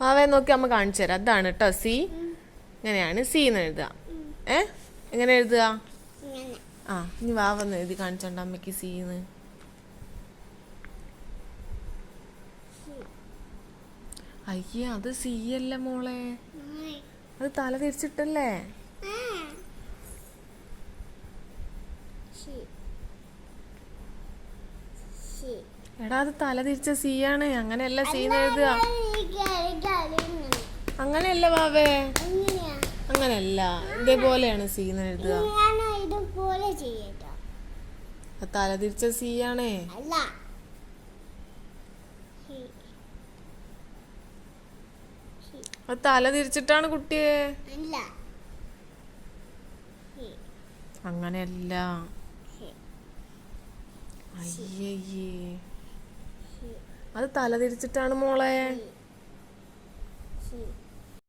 വാവേ നോക്കി അമ്മ കാണിച്ചു തരാം. അതാണ് കേട്ടോ സി. ഇങ്ങനെയാണ് സി എന്ന് എഴുതുക. ഏ? എങ്ങനെ എഴുതുക? ആ ഇനി വാവന്ന് എഴുതി കാണിച്ചോണ്ട് അമ്മയ്ക്ക് സീന്ന് അയ്യേ അത് സി അല്ല മോളെ? അത് തല തിരിച്ചിട്ടല്ലേ. എടാ അത് തല തിരിച്ച സി ആണ്. അങ്ങനെയല്ല എഴുതുക എനിക്ക് എനിക്ക് അറിയുന്നുണ്ട്. അങ്ങനെയല്ല ബാബേ. അങ്ങനല്ല. ഇതേപോലെയാണ് സീന്ന് എഴുതുക. തല തിരിച്ച സി ആണേ. തല തിരിച്ചിട്ടാണ് കുട്ടിയെ. അങ്ങനെയല്ല. അയ്യയ്യേ. അത് തല തിരിച്ചിട്ടാണ് മോളെ.